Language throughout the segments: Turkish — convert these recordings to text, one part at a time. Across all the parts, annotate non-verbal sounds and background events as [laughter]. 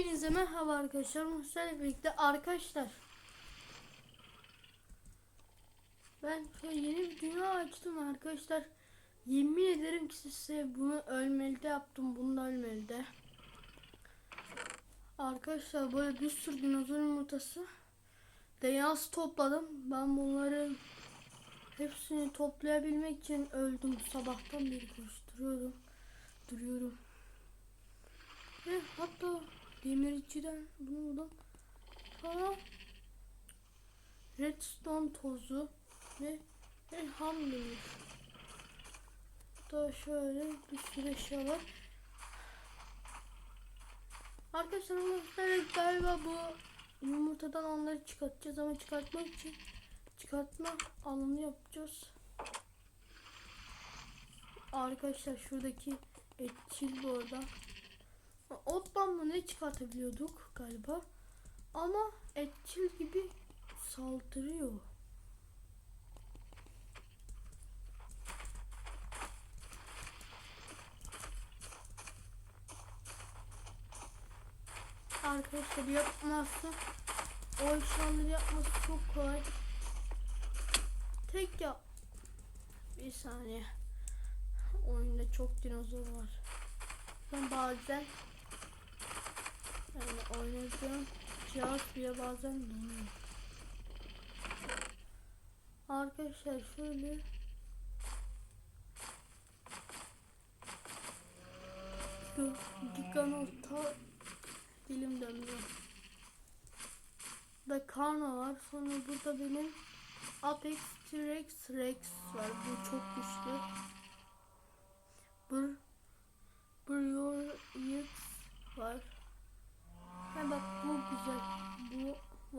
Hepinize merhaba arkadaşlar. Muhtemelen birlikte arkadaşlar. Ben yeni bir dünya açtım arkadaşlar. Yemin ederim ki size bunu ölmeli de yaptım. Bunu da ölmeli de. Arkadaşlar böyle bir sürü dinozor yumurtası. Deyaz topladım. Ben bunları hepsini toplayabilmek için öldüm. Sabahtan beri koşturuyorum. Duruyorum. Ve hatta demirciden bunu buldum. Sonra redstone tozu ve elham demir. Daha şöyle bir sürü eşya var. Arkadaşlar evet, galiba bu yumurtadan onları çıkartacağız ama çıkartmak için çıkartma alanı yapacağız. Arkadaşlar şuradaki etçil bu arada. Ottan mı ne çıkartabiliyorduk galiba. Ama etçil gibi saldırıyor. Arkadaşlar yapmazsa o eşyaları yapması çok kolay. Tek yap. Bir saniye. Oyunda çok dinozor var. Ben bazen yani oynadığım cihaz bile bazen donuyor. Arkadaşlar şöyle şu Giganota dilim dönüyor. Da Karna var. Sonra burada benim Apex T-Rex Rex var. Bu çok güçlü. Bur Buryor X var.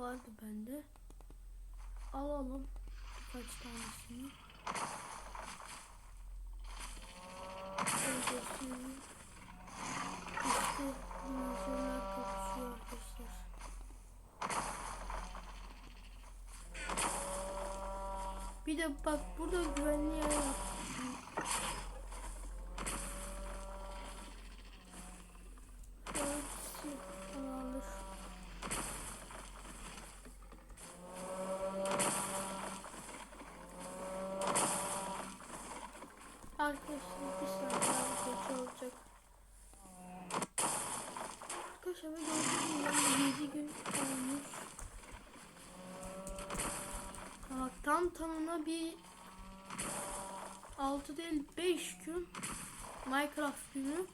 Vardı bende. Alalım birkaç tanesini. Göstereyim. İşte dinozorlar kapışıyor arkadaşlar. Bir de bak burada güvenli yer yaptım. Hepsi tamamdır. Arkadaşlar bir saniye daha geç olacak. Arkadaşlar ben gördüğüm gibi 7 gün olmuş. Ha, Bak tam tamına bir 6 değil 5 gün Minecraft günü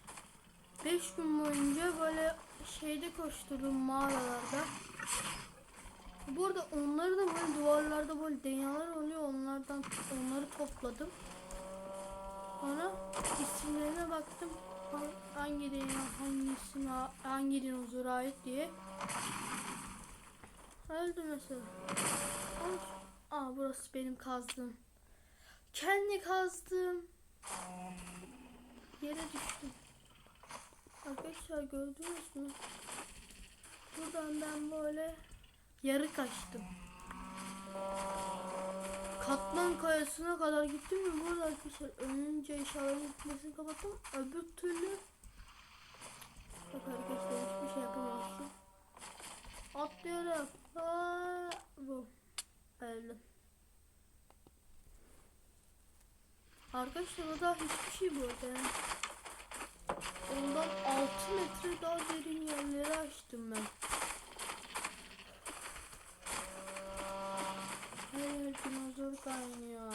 5 gün boyunca böyle şeyde koşturdum mağaralarda. Burada onları da böyle duvarlarda böyle dünyalar oluyor. Onlardan onları topladım. Sonra isimlerine baktım. Ha- Hangi dünya, hangisine, hangi dinozora ait diye. Öldü mesela. Ama- Aa burası benim kazdığım. Kendi kazdığım. Yere düştüm. Arkadaşlar gördünüz mü? Buradan ben böyle yarı kaçtım. Katman kayasına kadar gittim ve burada arkadaşlar önce eşyaların gitmesini kapattım. Öbür türlü Bak arkadaşlar hiçbir şey yapamazsın. Atlıyorum. Aa, bu. Öldüm. Arkadaşlar o da hiçbir şey bu arada. yani. Ondan 6 metre daha derin yerleri açtım ben. Hayır dinozor kaynıyor.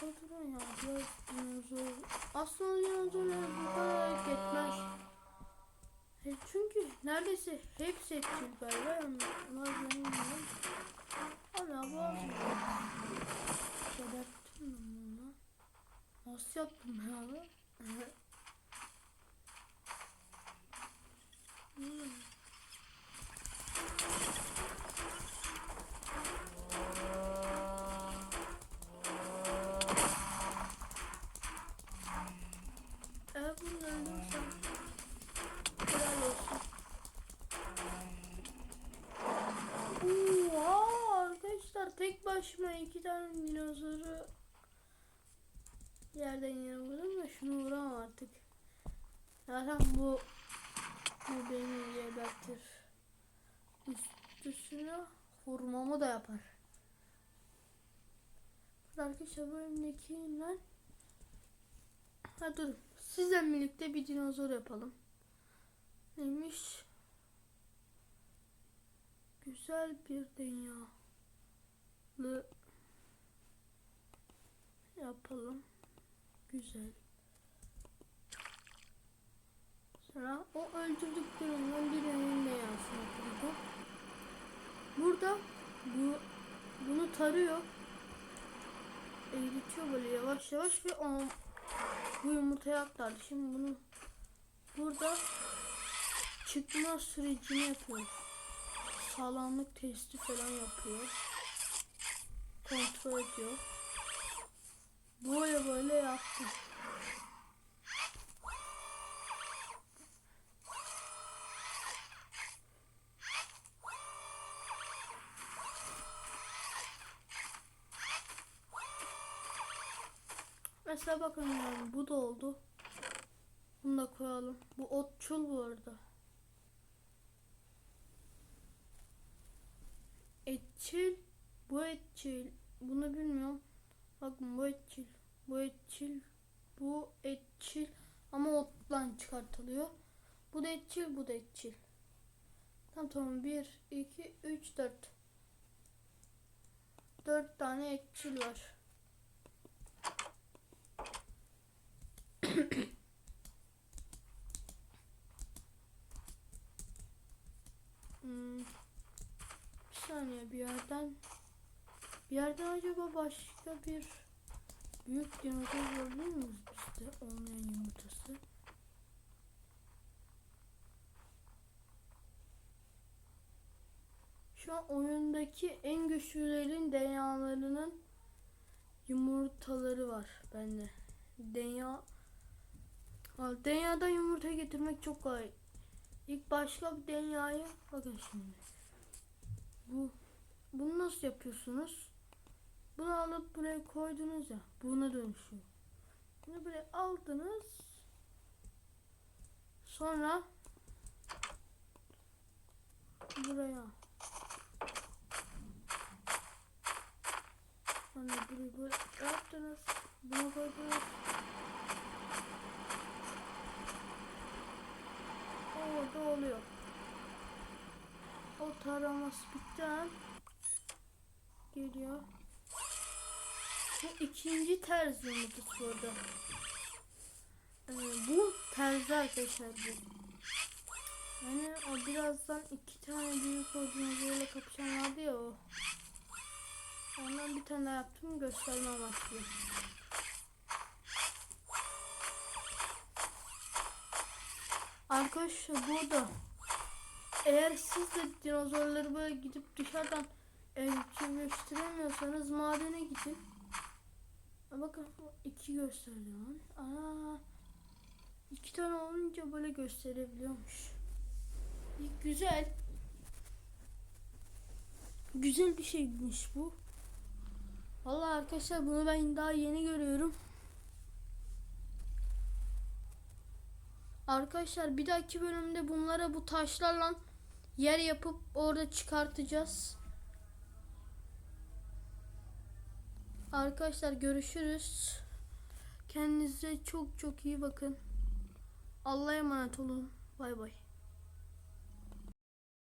Durun ya biraz. Aslında dinozorlar bu kadar yetmez. E çünkü neredeyse hepsi etçil galiba. Yani Onlar bilmiyorum. Hala bazı. Geberttim ben bunu. Nasıl yaptım ben abi? Başıma iki tane dinozoru yerden yere vurdum da şunu vuramam artık. Zaten bu bu beni gebertir. Üstüsüne vurmamı da yapar. Arkadaşlar bu elimdekiler Ha dur. Sizle birlikte bir dinozor yapalım. Neymiş? Güzel bir dünyalı yapalım. Güzel. Sonra o öldürdüklerinden birinin de yansın burada. Burada bu bunu tarıyor. Eğritiyor böyle yavaş yavaş ve o bu yumurtaya aktardı. Şimdi bunu burada çıkma sürecini yapıyor. Sağlamlık testi falan yapıyor. Kontrol ediyor. Böyle böyle yaptı. Mesela bakın yani bu da oldu. Bunu da koyalım. Bu otçul bu arada. Etçil. Bu etçil. Bunu bilmiyorum. Bakın bu etçil. Bu etçil. Bu etçil. Ama otlan çıkartılıyor. Bu da etçil. Bu da etçil. Tamam tamam. 1, 2, 3, 4. 4 tane etçil var. [coughs] Hmm. Bir saniye bir yerden bir yerden acaba başka bir büyük dinozor görebilir miyiz bizde olmayan yumurtası? Şu an oyundaki en güçlülerin dünyalarının yumurtaları var bende. Dünya Aa, Dünyadan yumurta getirmek çok kolay. İlk başka bir dünyayı bakın şimdi. Bu bunu nasıl yapıyorsunuz? Bunu alıp buraya koydunuz ya. Buna dönüşüyor. Bunu buraya aldınız. Sonra buraya Sonra burayı böyle yaptınız. Bunu koydunuz. Orada oluyor. O taraması bitten geliyor. İkinci terzi yumurtası burada. Ee, bu terzi arkadaşlar bu. Yani o birazdan iki tane büyük ordinatörle kapışan vardı ya o. Ondan bir tane yaptım gösterme amaçlı. Arkadaşlar burada eğer siz de dinozorları böyle gidip dışarıdan evcilleştiremiyorsanız madene gidin. Bakın iki gösterdi lan. Aa, iki tane olunca böyle gösterebiliyormuş. Güzel. Güzel bir şeymiş bu. Vallahi arkadaşlar bunu ben daha yeni görüyorum. Arkadaşlar bir dahaki bölümde bunlara bu taşlarla yer yapıp orada çıkartacağız. Arkadaşlar görüşürüz. Kendinize çok çok iyi bakın. Allah'a emanet olun. Bay bay.